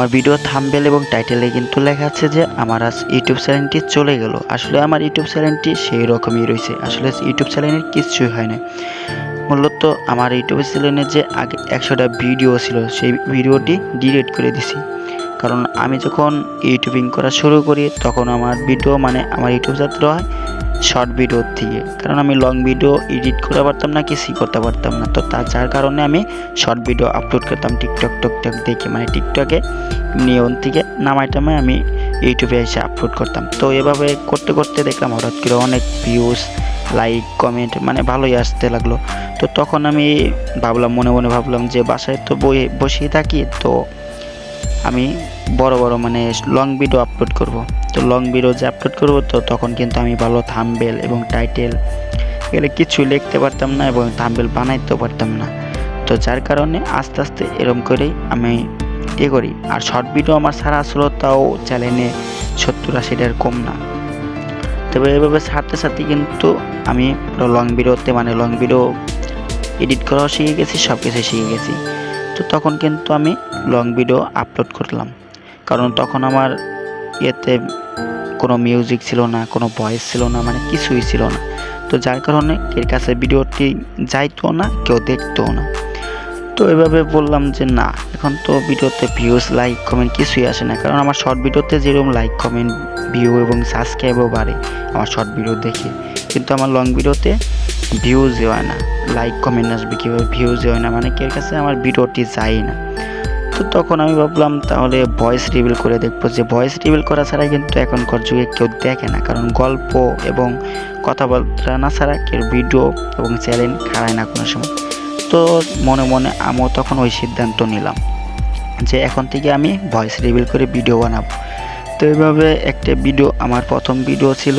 আমার video thumbnail এবং টাইটেলে কিন্তু লেখা আছে যে আমার আজ ইউটিউব চ্যানেলটি চলে গেল। আসলে আমার ইউটিউব চ্যানেলটি সেই রকমই রয়েছে। আসলে ইউটিউব চ্যানেলের কিছুই হয় না মূলত আমার ইউটিউব চ্যানেলে যে আগে একশোটা ভিডিও ছিল, সেই ভিডিওটি ডিলিট করে দিছি। কারণ আমি যখন ইউটিউবিং করা শুরু করি, তখন আমার ভিডিও মানে আমার ইউটিউব যাত্রা হয়। শর্ট ভিডিওর থেকে কারণ আমি লং ভিডিও এডিট করতে পারতাম না, কিছুই করতে পারতাম না। তো তার যার কারণে আমি শর্ট ভিডিও আপলোড করতাম টিকটক টকটক দেখে। মানে টিকটকে নিয়ন থেকে নামাই আমি ইউটিউবে এসে আপলোড করতাম। তো এভাবে করতে করতে দেখলাম হঠাৎ করে অনেক ভিউজ লাইক কমেন্ট মানে ভালোই আসতে লাগল। তো তখন আমি ভাবলাম, মনে মনে ভাবলাম যে বাসায় তো বই, বসেই থাকি, তো আমি বড় বড় মানে লং ভিডিও আপলোড করব। তো লং ভিডিও যে আপলোড করব, তো তখন কিন্তু আমি ভালো থাম্বেল এবং টাইটেল এগুলো কিছুই লিখতে পারতাম না এবং থাম্বেল বানাইতেও পারতাম না। তো যার কারণে আস্তে আস্তে এরম করেই আমি এ করি। আর শর্ট ভিডিও আমার সারা আসলো তাও চ্যানেলে সত্তর আশিটার কম না। তবে এভাবে ছাড়তে ছাড়তে কিন্তু আমি লং ভিডিওতে মানে লং ভিডিও এডিট করাও শিখে গেছি সব কিছু শিখে গেছি। তো তখন কিন্তু আমি লং ভিডিও আপলোড করলাম। কারণ তখন আমার ইয়েতে কোনো মিউজিক ছিল না, কোনো ভয়েস ছিল না মানে কিছুই ছিল না। তো যার কারণে এর কাছে ভিডিওটি যাইতো না, কেউ দেখতো না। তো এভাবে বললাম যে না, এখন তো ভিডিওতে ভিউজ লাইক কমেন্ট কিছুই আসে না। কারণ আমার শর্ট ভিডিওতে যেরকম লাইক কমেন্ট ভিউ এবং সাবস্ক্রাইবও বাড়ে, আমার শর্ট ভিডিও দেখে। কিন্তু আমার লং ভিডিওতে ভিউজই হয় না লাইক কমেন্ট আসবে কীভাবে ভিউজই হয় না মানে কের কাছে আমার ভিডিওটি যায় না। তো তখন আমি ভাবলাম, তাহলে ভয়েস রিভিল করে দেখব যে ভয়েস রিভিল করা ছাড়া কিন্তু এখনকার যুগে কেউ দেখে না। কারণ গল্প এবং কথাবার্তা না ছাড়া কেউ ভিডিও এবং চ্যানেল খাড়ায় না কোনো সময়। তো মনে মনে আমিও তখন ওই সিদ্ধান্ত নিলাম যে এখন থেকে আমি ভয়েস রিভিল করে ভিডিও বানাবো। তো এইভাবে একটা ভিডিও আমার প্রথম ভিডিও ছিল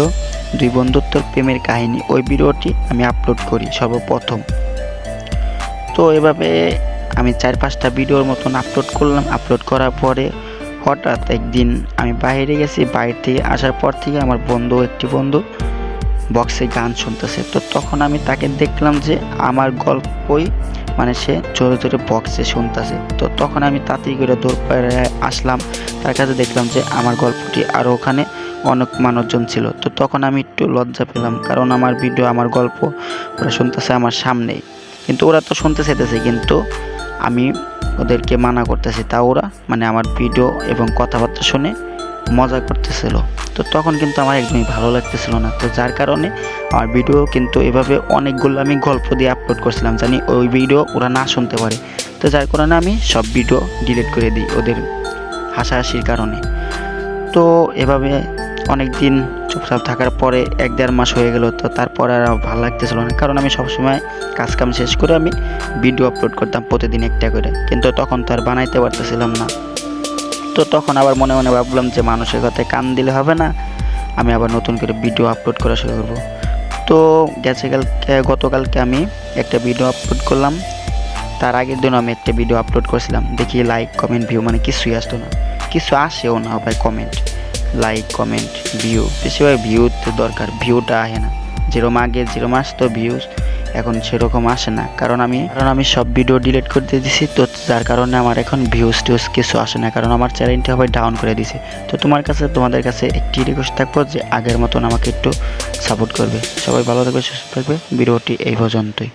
দুই বন্ধুত্বর প্রেমের কাহিনী। ওই ভিডিওটি আমি আপলোড করি সর্বপ্রথম। তো এভাবে আমি চার পাঁচটা ভিডিওর মতন আপলোড করলাম। আপলোড করার পরে হঠাৎ একদিন আমি বাইরে গেছি বাইরে থেকে আসার পর থেকে আমার বন্ধু একটি বন্ধু বক্সে গান শুনতেছে। তো তখন আমি তাকে দেখলাম যে আমার গল্পই মানে সে জোরে জোরে বক্সে শুনতেছে। তো তখন আমি তাড়াতাড়ি করে দৌড় আসলাম। তার কাছে দেখলাম যে আমার গল্পটি আরও ওখানে অনেক মানুষজন ছিল। তো তখন আমি একটু লজ্জা পেলাম কারণ আমার ভিডিও, আমার গল্প ওরা শুনতেছে আমার সামনেই। কিন্তু ওরা তো শুনতে চাইতেছে, কিন্তু আমি ওদেরকে মানা করতেছি, তা ওরা মানে আমার ভিডিও এবং কথাবার্তা শুনে মজা করতেছিল। তো তখন কিন্তু আমার একদমই ভালো লাগতেছিল না। তো যার কারণে আমার ভিডিও কিন্তু এভাবে অনেকগুলো আমি গল্প দিয়ে আপলোড করছিলাম জানি ওই ভিডিও ওরা না শুনতে পারে। তো যার কারণে আমি সব ভিডিও ডিলিট করে দিই ওদের হাসাহাসির কারণে। তো এভাবে অনেক দিন চুপচাপ থাকার পরে এক দেড় মাস হয়ে গেল, তো তারপর আর ভালো লাগতেছিল না। কারণ আমি সবসময় কাজকাম শেষ করে আমি ভিডিও আপলোড করতাম প্রতিদিন একটা করে। কিন্তু তখন তো আর বানাইতে পারতেছিলাম না। তো তখন আবার মনে মনে ভাবলাম যে মানুষের কথায় কান দিলে হবে না, আমি আবার নতুন করে ভিডিও আপলোড করা শুরু করব। তো গেছে কালকে গতকালকে আমি একটা ভিডিও আপলোড করলাম। তার আগের দিন আমি একটা ভিডিও আপলোড করেছিলাম। দেখি লাইক কমেন্ট ভিউ মানে কিছুই আসতো না। কিছু আসেও না ভাই কমেন্ট লাইক কমেন্ট ভিউ বেশিরভাগ ভিউ তো দরকার ভিউটা আসে না। যেরকম আগে, যেরকম আসতো ভিউজ এখন সেরকম আসে না। কারণ আমি কারণ আমি সব ভিডিও ডিলিট করে দিয়ে দিছি, তো যার কারণে আমার এখন ভিউজ টিউজ কিছু আসে না। কারণ আমার চ্যানেলটা সবাই ডাউন করে দিছে। তো তোমার কাছে, তোমাদের কাছে একটি রিকোয়েস্ট থাকব যে আগের মতন আমাকে একটু সাপোর্ট করবে। সবাই ভালো থাকবে, সুস্থ থাকবে। ভিডিওটি এই পর্যন্তই।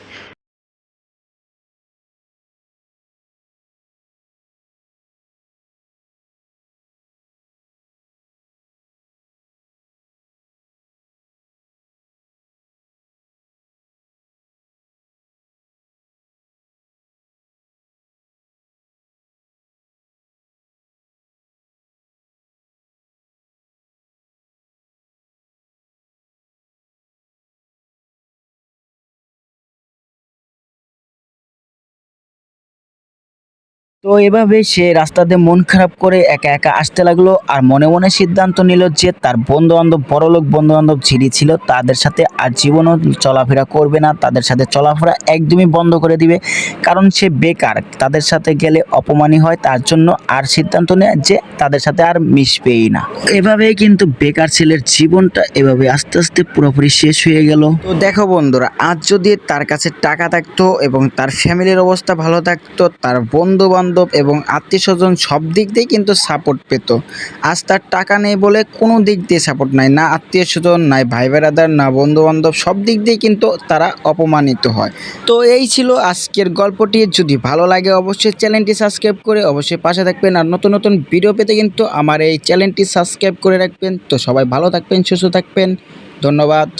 তো এভাবে সে রাস্তাতে মন খারাপ করে একা একা আসতে লাগল আর মনে মনে সিদ্ধান্ত নিল যে তার বন্ধু বান্ধব বড়লোক বন্ধু বান্ধব ছিঁড়ি ছিল তাদের সাথে আর জীবনও চলাফেরা করবে না, তাদের সাথে চলাফেরা একদমই বন্ধ করে দিবে। কারণ সে বেকার, তাদের সাথে গেলে অপমানই হয়, তার জন্য আর সিদ্ধান্ত নেয় যে তাদের সাথে আর মিশবেই না। এভাবেই কিন্তু বেকার ছেলের জীবনটা এভাবে আস্তে আস্তে পুরোপুরি শেষ হয়ে গেল। তো দেখো বন্ধুরা, আজ যদি তার কাছে টাকা থাকতো এবং তার ফ্যামিলির অবস্থা ভালো থাকতো, তার বন্ধু বান্ধব বান্ধব এবং আত্মীয় স্বজন সব দিক দিয়ে কিন্তু সাপোর্ট পেত। আজ তার টাকা নেই বলে কোনো দিক দিয়ে সাপোর্ট নাই, না আত্মীয় স্বজন নাই ভাই বেড়াদার, না বন্ধু বান্ধব সব দিক দিয়ে কিন্তু তারা অপমানিত হয়। তো এই ছিল আজকের গল্পটি। যদি ভালো লাগে অবশ্যই চ্যানেলটি সাবস্ক্রাইব করে অবশ্যই পাশে থাকবেন আর নতুন নতুন ভিডিও পেতে কিন্তু আমার এই চ্যানেলটি সাবস্ক্রাইব করে রাখবেন। তো সবাই ভালো থাকবেন, সুস্থ থাকবেন। ধন্যবাদ।